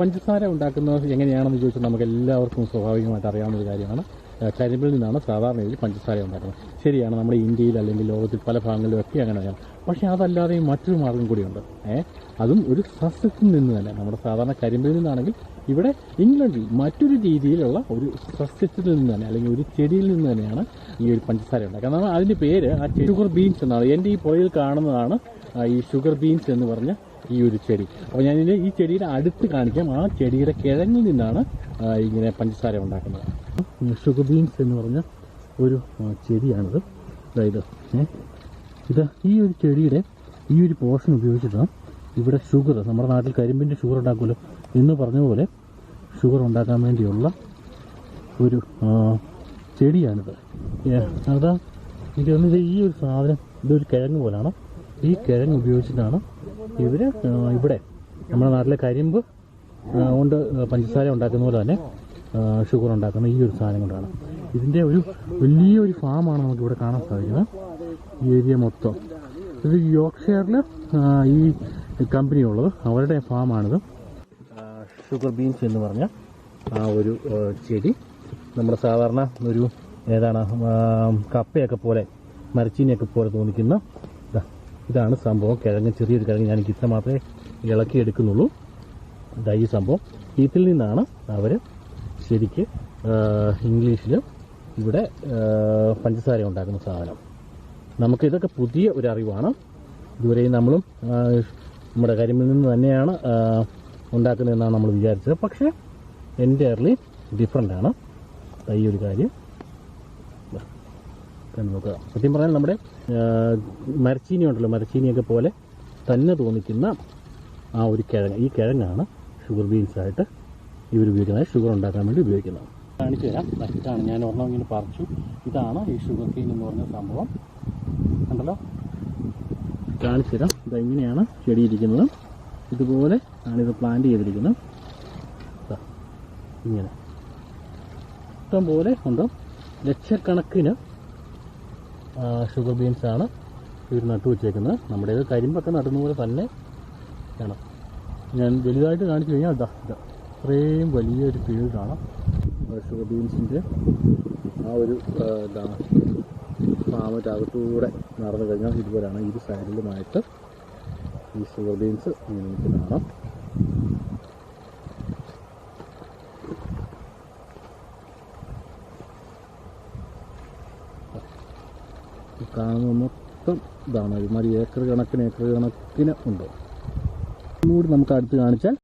പഞ്ചസാര ഉണ്ടാക്കുന്നത് എങ്ങനെയാണെന്ന് ചോദിച്ചാൽ നമുക്ക് എല്ലാവർക്കും സ്വാഭാവികമായിട്ട് അറിയാവുന്ന ഒരു കാര്യമാണ്. കരിമ്പിൽ നിന്നാണ് സാധാരണ രീതിയിൽ പഞ്ചസാര ഉണ്ടാക്കുന്നത്. ശരിയാണ് നമ്മുടെ ഇന്ത്യയിൽ അല്ലെങ്കിൽ ലോകത്തിൽ പല ഭാഗങ്ങളിലും ഒക്കെ അങ്ങനെയാണ് പക്ഷേ അതല്ലാതെയും മറ്റൊരു മാർഗം കൂടിയുണ്ട്. ഏഹ് അതും ഒരു സസ്യത്തിൽ നിന്ന് തന്നെ. നമ്മുടെ സാധാരണ കരിമ്പിൽ നിന്നാണെങ്കിൽ ഇവിടെ ഇംഗ്ലണ്ടിൽ മറ്റൊരു രീതിയിലുള്ള ഒരു സസ്യത്തിൽ നിന്ന് തന്നെ അല്ലെങ്കിൽ ഒരു ചെടിയിൽ നിന്ന് തന്നെയാണ് ഈ ഒരു പഞ്ചസാര ഉണ്ടാക്കുക കാരണം അതിന്റെ പേര് ആ ഷുഗർ ബീൻസ് എന്നാണ്. എന്റെ ഈ പുഴയിൽ കാണുന്നതാണ് ഈ ഷുഗർ ബീൻസ് എന്ന് പറഞ്ഞ ഈ ഒരു ചെടി. അപ്പോൾ ഞാൻ ഇതിന് ഈ ചെടിയുടെ അടുത്ത് കാണിക്കാം. ആ ചെടിയുടെ കിഴങ്ങിൽ നിന്നാണ് ഇങ്ങനെ പഞ്ചസാര ഉണ്ടാക്കുന്നത്. ഷുഗർ ബീൻസ് എന്ന് പറഞ്ഞ ഒരു ചെടിയാണിത്. അതായത് ഇത്. ഈ ഒരു ചെടിയുടെ ഈ ഒരു പോർഷൻ ഉപയോഗിച്ചിട്ടാണ് ഇവിടെ ഷുഗർ നമ്മുടെ നാട്ടിൽ കരിമ്പിന്റെ ഷുഗർ ഉണ്ടാക്കുമല്ലോ എന്ന് പറഞ്ഞ പോലെ ഷുഗർ ഉണ്ടാക്കാൻ വേണ്ടിയുള്ള ഒരു ചെടിയാണിത്. അതാ എനിക്ക് തോന്നുന്നത് ഈ ഒരു സാധനം ഇതൊരു കിഴങ്ങ് പോലാണ്. ഈ കിഴങ്ങ് ഉപയോഗിച്ചിട്ടാണ് ഇവർ ഇവിടെ നമ്മുടെ നാട്ടിലെ കരിമ്പ് കൊണ്ട് പഞ്ചസാര ഉണ്ടാക്കുന്ന പോലെ തന്നെ ഷുഗർ ഉണ്ടാക്കുന്ന ഈ ഒരു സാധനം കൊണ്ടാണ്. ഇതിന്റെ ഒരു വലിയൊരു ഫാമാണ് നമുക്കിവിടെ കാണാൻ സാധിക്കുന്നത്. ഈ ഏരിയ മൊത്തം. ഇത് യോർക്ക്ഷയറിൽ ഈ കമ്പനി ഉള്ളത് അവരുടെ ഫാമാണിത് ഷുഗർ ബീൻസ് എന്ന് പറഞ്ഞ ആ ഒരു ചെടി. നമ്മുടെ സാധാരണ ഒരു ഏതാണ് കപ്പയൊക്കെ പോലെ മരച്ചീനിയൊക്കെ പോലെ തോന്നിക്കുന്ന ഇതാണ് സംഭവം. കിഴങ്ങ് ചെറിയൊരു കിഴങ്ങ് ഞാൻ ഇത്ര മാത്രമേ ഇളക്കി എടുക്കുന്നുള്ളൂ. ഇതാ ഈ സംഭവം. ഇതിൽ നിന്നാണ് അവർ ശരിക്ക് ഇംഗ്ലീഷിൽ ഇവിടെ പഞ്ചസാര ഉണ്ടാക്കുന്ന സാധനം. നമുക്ക് ഇതൊക്കെ പുതിയ ഒരു അറിവാണ്. ഇതുവരെ നമ്മളും നമ്മുടെ കരിമിൽ നിന്ന് തന്നെയാണ് ഉണ്ടാക്കുന്നതെന്നാണ് നമ്മൾ വിചാരിച്ചത്. പക്ഷേ എന്റെ എന്റയർലി ഡിഫറെന്റ് ആണ് ഈ ഒരു കാര്യം. നോക്കുക സത്യം പറഞ്ഞാൽ നമ്മുടെ മരച്ചീനി ഉണ്ടല്ലോ മരച്ചീനിയൊക്കെ പോലെ തന്നെ തോന്നിക്കുന്ന ആ ഒരു കിഴങ്ങ്. ഈ കിഴങ്ങാണ് ഷുഗർ ബീൻസായിട്ട് ഇവർ ഉപയോഗിക്കുന്നത്. ഷുഗർ ഉണ്ടാക്കാൻ വേണ്ടി ഉപയോഗിക്കുന്നത്. കാണിച്ചു തരാം. ഇതാണ് ഞാൻ ഒരെണ്ണം ഇങ്ങനെ പറിച്ചു. ഇതാണ് ഈ ഷുഗർ കെയിൻ എന്ന് പറഞ്ഞ സംഭവം. ഉണ്ടല്ലോ കാണിച്ചു തരാം. ഇത് ഇങ്ങനെയാണ് ചെടി ഇരിക്കുന്നത് ഇതുപോലെ ആണ് ഇത് പ്ലാന്റ് ചെയ്തിരിക്കുന്നത് ഇങ്ങനെ. ഇഷ്ടം പോലെ ഉണ്ട്. ലക്ഷക്കണക്കിന് ഷുഗർ ബീൻസാണ് ഇവർ നട്ടു വെച്ചേക്കുന്നത്. നമ്മുടെ ഇത് കരിമ്പൊക്കെ നടുന്ന പോലെ തന്നെ വേണം. ഞാൻ വലുതായിട്ട് കാണിച്ചു കഴിഞ്ഞാൽ ഇതാ ഇതാ. ഇത്രയും വലിയൊരു ഫീൽഡാണ് ഷുഗർ ബീൻസിന്റെ ആ ഒരു ഫാമിന്റെ അകത്തൂടെ നടന്നു കഴിഞ്ഞാൽ ഇതുപോലെയാണ് ഇരു സൈഡിലുമായിട്ട് ഈ ഷുഗർ ബീൻസ് ഇങ്ങനെ നിൽക്കുന്നതാണ് കാണുന്ന മൊത്തം ഇതാണ്. ഒരുമാതിരി ഏക്കർ കണക്കിന് ഏക്കർ കണക്കിന് ഉണ്ട്? ഒന്നുകൂടി നമുക്ക് അടുത്ത് കാണിച്ചാൽ